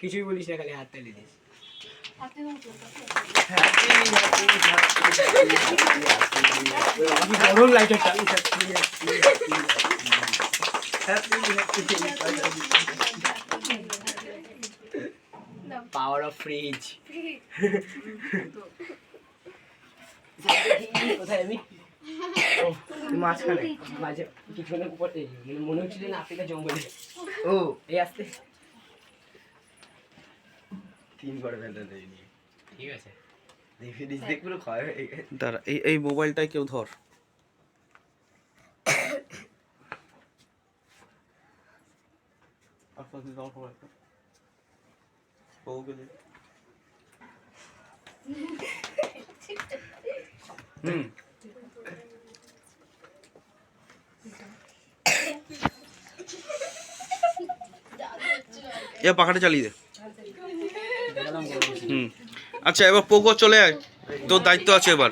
কিছুই বলিস না খালি হাত তালি দিস। গরম পাওয়ার অফ ফ্রিজ কোথায় আমি? মাঝখানে। মাঝে পিছনে উপর মানে মনে হচ্ছিল না আফ্রিকা জঙ্গলে। ও। এই আসতে। তিন করে ফেলতে দেয়নি। ঠিক আছে। দাঁড়া এই এই মোবাইলটাই কেউ ধর। হুম। এ পাখাটা চালিয়ে দে। হুম। আচ্ছা এবার পোকো চলে আয়। তোর দায়িত্ব আছে এবার।